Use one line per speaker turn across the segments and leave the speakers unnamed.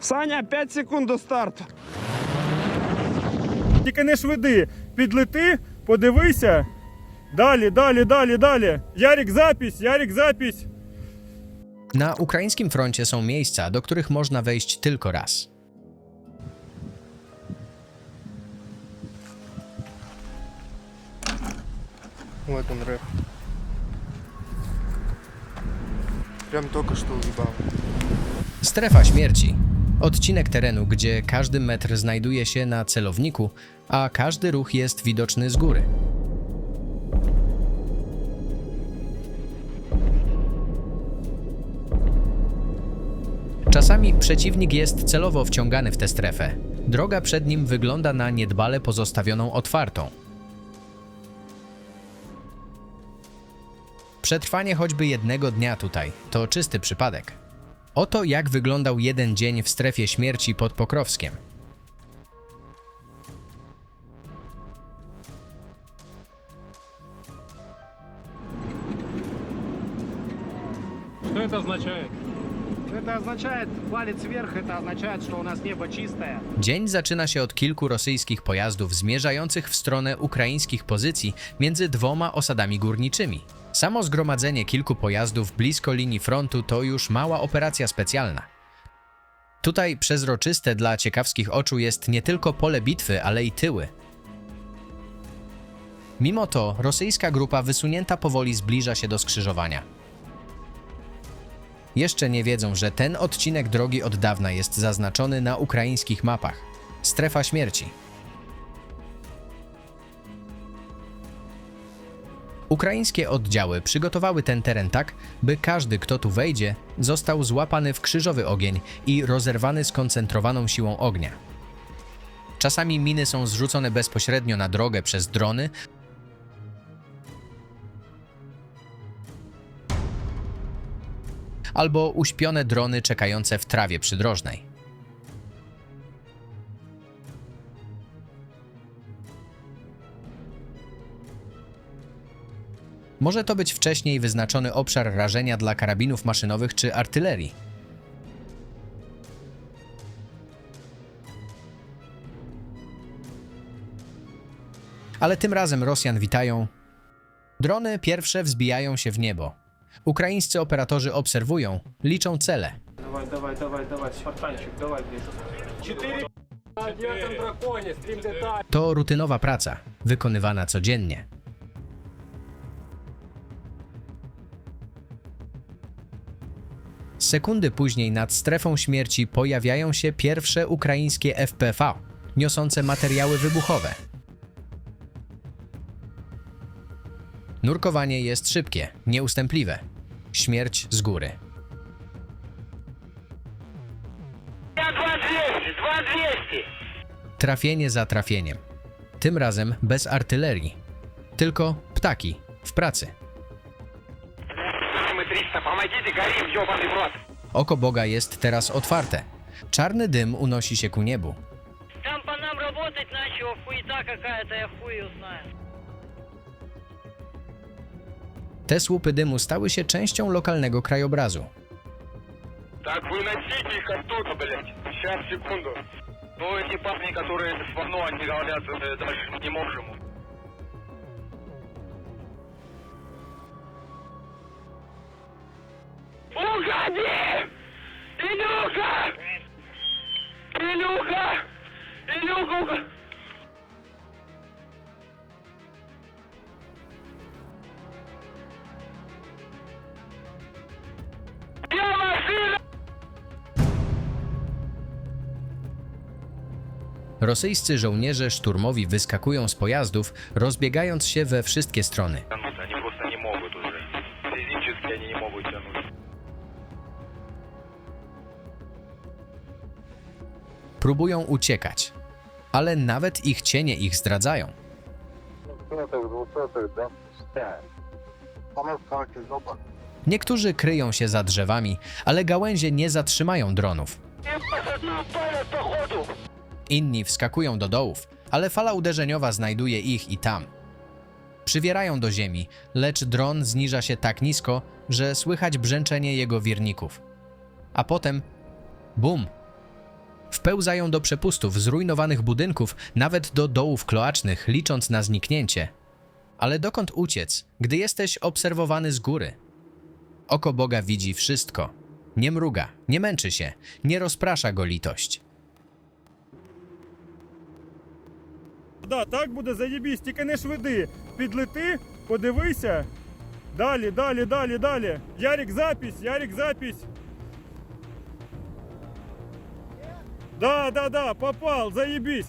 Саня, 5 секунд до старту.
Тільки не швиди. Підлети, подивися. Далі, далі, далі, далі. Ярік, запись, Ярік, запись.
Na ukraińskim froncie są miejsca, do których można wejść tylko raz.
Вот он рэп. Прям только что уебал.
Strefa śmierci. Odcinek terenu, gdzie każdy metr znajduje się na celowniku, a każdy ruch jest widoczny z góry. Czasami przeciwnik jest celowo wciągany w tę strefę. Droga przed nim wygląda na niedbale pozostawioną otwartą. Przetrwanie choćby jednego dnia tutaj to czysty przypadek. Oto jak wyglądał jeden dzień w strefie śmierci pod Pokrowskiem.
Что это означает?
Это означает, палец вверх, это означает, что у нас небо чистое.
Dzień zaczyna się od kilku rosyjskich pojazdów zmierzających w stronę ukraińskich pozycji między dwoma osadami górniczymi. Samo zgromadzenie kilku pojazdów blisko linii frontu to już mała operacja specjalna. Tutaj przezroczyste dla ciekawskich oczu jest nie tylko pole bitwy, ale i tyły. Mimo to rosyjska grupa wysunięta powoli zbliża się do skrzyżowania. Jeszcze nie wiedzą, że ten odcinek drogi od dawna jest zaznaczony na ukraińskich mapach. Strefa śmierci. Ukraińskie oddziały przygotowały ten teren tak, by każdy, kto tu wejdzie, został złapany w krzyżowy ogień i rozerwany skoncentrowaną siłą ognia. Czasami miny są zrzucone bezpośrednio na drogę przez drony, albo uśpione drony czekające w trawie przydrożnej. Może to być wcześniej wyznaczony obszar rażenia dla karabinów maszynowych czy artylerii. Ale tym razem Rosjan witają. Drony pierwsze wzbijają się w niebo. Ukraińscy operatorzy obserwują, liczą cele.
Dawaj, dawaj, dawaj, dawaj, dawaj
To rutynowa praca, wykonywana codziennie. Sekundy później nad strefą śmierci pojawiają się pierwsze ukraińskie FPV, niosące materiały wybuchowe. Nurkowanie jest szybkie, nieustępliwe. Śmierć z góry. Trafienie za trafieniem. Tym razem bez artylerii. Tylko ptaki w pracy. Oko Boga jest teraz otwarte. Czarny dym unosi się ku niebu.
Там по нам работать начала хуета какая-то, я хуй ее знаю.
Te słupy dymu stały się częścią lokalnego krajobrazu.
Так выносите их оттуда, блядь. Сейчас, секунду. Ну, эти парни, которые с Вано, они говорят, э, даже не можем. Илюха! Я машина!
Rosyjscy żołnierze szturmowi wyskakują z pojazdów, rozbiegając się we wszystkie strony.
Тянуть они просто не могут уже. Физически они не могут тянуть.
Próbują uciekać, ale nawet ich cienie ich zdradzają. Niektórzy kryją się za drzewami, ale gałęzie nie zatrzymają dronów. Inni wskakują do dołów, ale fala uderzeniowa znajduje ich i tam. Przywierają do ziemi, lecz dron zniża się tak nisko, że słychać brzęczenie jego wirników. A potem Bum! Wpełzają do przepustów, zrujnowanych budynków, nawet do dołów kloacznych, licząc na zniknięcie. Ale dokąd uciec, gdy jesteś obserwowany z góry? Oko Boga widzi wszystko. Nie mruga, nie męczy się, nie rozprasza go litość.
Да, так буде заєбісь, тільки не швиди. Підлети, подивися. Далі, далі, далі, далі. Ярик, запись, Ярик, запись. Да, да, да, попал, заебись.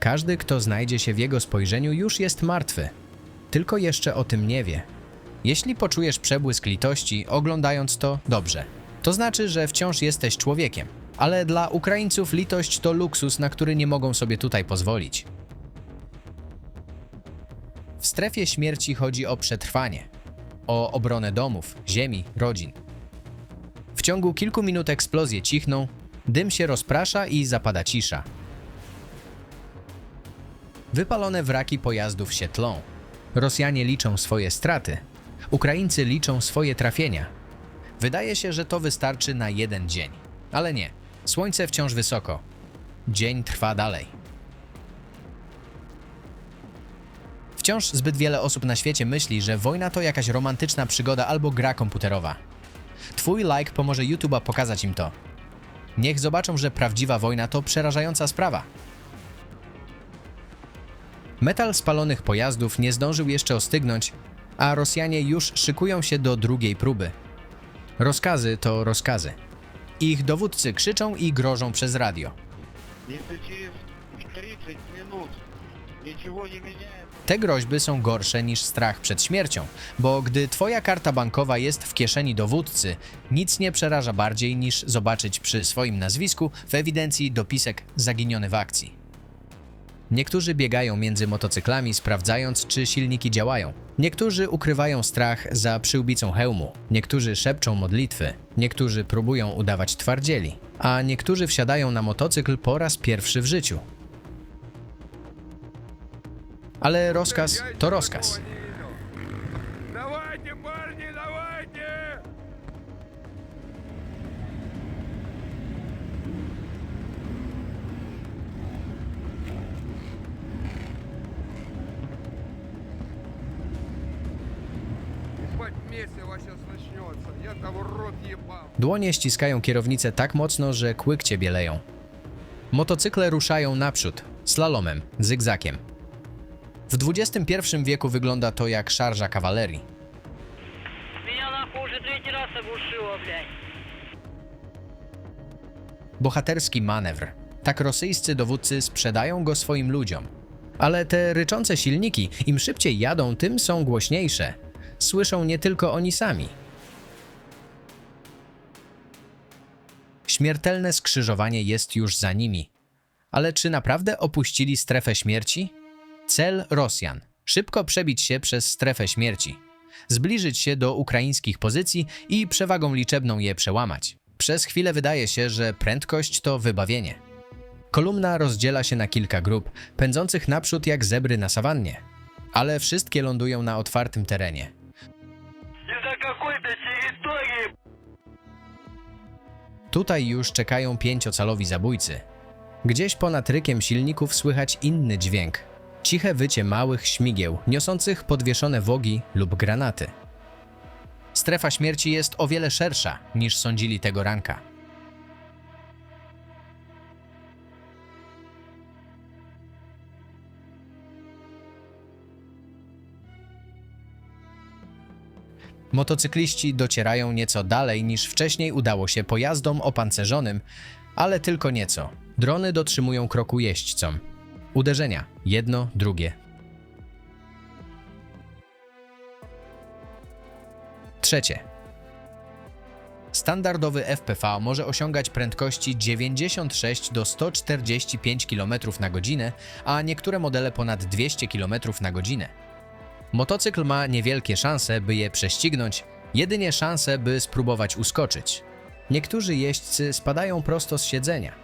Każdy, kto znajdzie się w jego spojrzeniu, już jest martwy. Tylko jeszcze o tym nie wie. Jeśli poczujesz przebłysk litości, oglądając to, dobrze. To znaczy, że wciąż jesteś człowiekiem. Ale dla Ukraińców litość to luksus, na który nie mogą sobie tutaj pozwolić. W strefie śmierci chodzi o przetrwanie, o obronę domów, ziemi, rodzin. W ciągu kilku minut eksplozje cichną, dym się rozprasza i zapada cisza. Wypalone wraki pojazdów się tlą. Rosjanie liczą swoje straty. Ukraińcy liczą swoje trafienia. Wydaje się, że to wystarczy na jeden dzień. Ale nie. Słońce wciąż wysoko. Dzień trwa dalej. Wciąż zbyt wiele osób na świecie myśli, że wojna to jakaś romantyczna przygoda albo gra komputerowa. Twój like pomoże YouTube'a pokazać im to. Niech zobaczą, że prawdziwa wojna to przerażająca sprawa. Metal spalonych pojazdów nie zdążył jeszcze ostygnąć, a Rosjanie już szykują się do drugiej próby. Rozkazy to rozkazy. Ich dowódcy krzyczą i grożą przez radio.
Nie 30 minut.
Te groźby są gorsze niż strach przed śmiercią, bo gdy twoja karta bankowa jest w kieszeni dowódcy, nic nie przeraża bardziej niż zobaczyć przy swoim nazwisku w ewidencji dopisek zaginiony w akcji. Niektórzy biegają między motocyklami, sprawdzając, czy silniki działają. Niektórzy ukrywają strach za przyłbicą hełmu. Niektórzy szepczą modlitwy. Niektórzy próbują udawać twardzieli. A niektórzy wsiadają na motocykl po raz pierwszy w życiu ale rozkaz to rozkaz. Dłonie ściskają kierownicę tak mocno, że kłykcie bieleją. Motocykle ruszają naprzód, slalomem, zygzakiem. W XXI wieku wygląda to jak szarża kawalerii.
Меня нахуй уже третий раз оглушило, блядь.
Bohaterski manewr. Tak rosyjscy dowódcy sprzedają go swoim ludziom. Ale te ryczące silniki, im szybciej jadą, tym są głośniejsze. Słyszą nie tylko oni sami. Śmiertelne skrzyżowanie jest już za nimi. Ale czy naprawdę opuścili strefę śmierci? Cel Rosjan: szybko przebić się przez strefę śmierci, zbliżyć się do ukraińskich pozycji i przewagą liczebną je przełamać. Przez chwilę wydaje się, że prędkość to wybawienie. Kolumna rozdziela się na kilka grup, pędzących naprzód jak zebry na sawannie, ale wszystkie lądują na otwartym terenie. Tutaj już czekają pięciocalowi zabójcy. Gdzieś ponad rykiem silników słychać inny dźwięk, Ciche wycie małych śmigieł, niosących podwieszone wogi lub granaty. Strefa śmierci jest o wiele szersza niż sądzili tego ranka. Motocykliści docierają nieco dalej niż wcześniej udało się pojazdom opancerzonym, ale tylko nieco. Drony dotrzymują kroku jeźdźcom. Uderzenia jedno, drugie. Trzecie. Standardowy FPV może osiągać prędkości 96 do 145 km na godzinę, a niektóre modele ponad 200 km na godzinę. Motocykl ma niewielkie szanse, by je prześcignąć, jedynie szanse, by spróbować uskoczyć. Niektórzy jeźdźcy spadają prosto z siedzenia.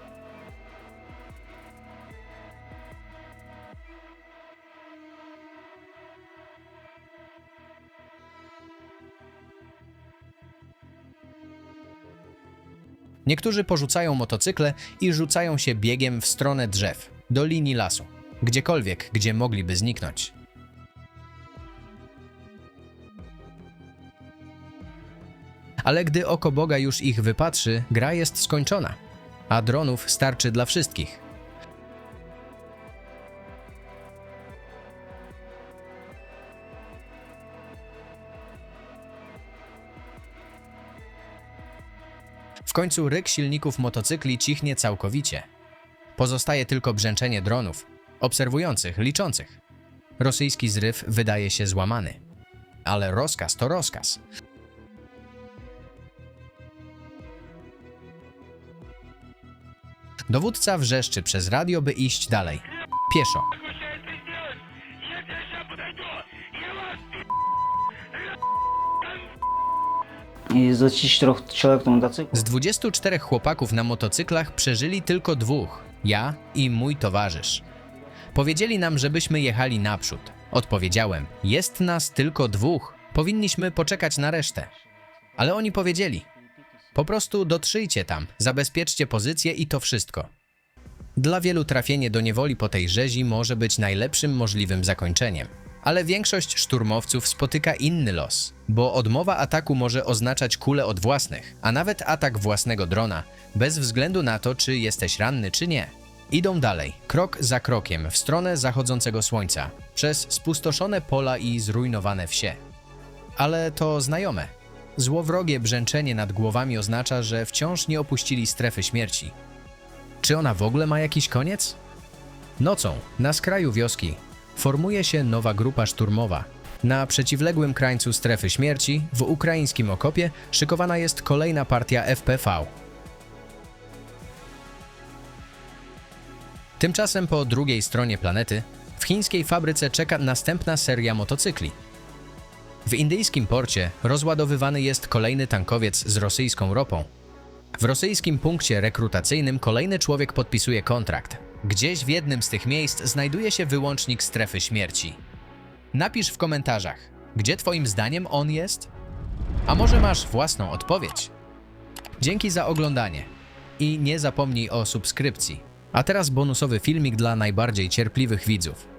Niektórzy porzucają motocykle i rzucają się biegiem w stronę drzew, do linii lasu, gdziekolwiek, gdzie mogliby zniknąć. Ale gdy oko Boga już ich wypatrzy, gra jest skończona, a dronów starczy dla wszystkich. W końcu ryk silników motocykli cichnie całkowicie. Pozostaje tylko brzęczenie dronów, obserwujących, liczących. Rosyjski zryw wydaje się złamany. Ale rozkaz to rozkaz. Dowódca wrzeszczy przez radio, by iść dalej. Pieszo.
i z 24 to motocyklu.
Z 24 chłopaków na motocyklach przeżyli tylko dwóch ja i mój towarzysz. Powiedzieli nam, żebyśmy jechali naprzód. Odpowiedziałem: Jest nas tylko dwóch, powinniśmy poczekać na resztę. Ale oni powiedzieli: Po prostu dotrzyjcie tam, zabezpieczcie pozycję i to wszystko. Dla wielu trafienie do niewoli po tej rzezi może być najlepszym możliwym zakończeniem. Ale większość szturmowców spotyka inny los, bo odmowa ataku może oznaczać kulę od własnych, a nawet atak własnego drona, bez względu na to, czy jesteś ranny, czy nie. Idą dalej, krok za krokiem, w stronę zachodzącego słońca, przez spustoszone pola i zrujnowane wsie. Ale to znajome. Złowrogie brzęczenie nad głowami oznacza, że wciąż nie opuścili strefy śmierci. Czy ona w ogóle ma jakiś koniec? Nocą, na skraju wioski, formuje się nowa grupa szturmowa. Na przeciwległym krańcu strefy śmierci, w ukraińskim okopie, szykowana jest kolejna partia FPV. Tymczasem po drugiej stronie planety, w chińskiej fabryce czeka następna seria motocykli. W indyjskim porcie rozładowywany jest kolejny tankowiec z rosyjską ropą. W rosyjskim punkcie rekrutacyjnym kolejny człowiek podpisuje kontrakt. Gdzieś w jednym z tych miejsc znajduje się wyłącznik strefy śmierci. Napisz w komentarzach, gdzie Twoim zdaniem on jest? A może masz własną odpowiedź? Dzięki za oglądanie i nie zapomnij o subskrypcji. A teraz bonusowy filmik dla najbardziej cierpliwych widzów.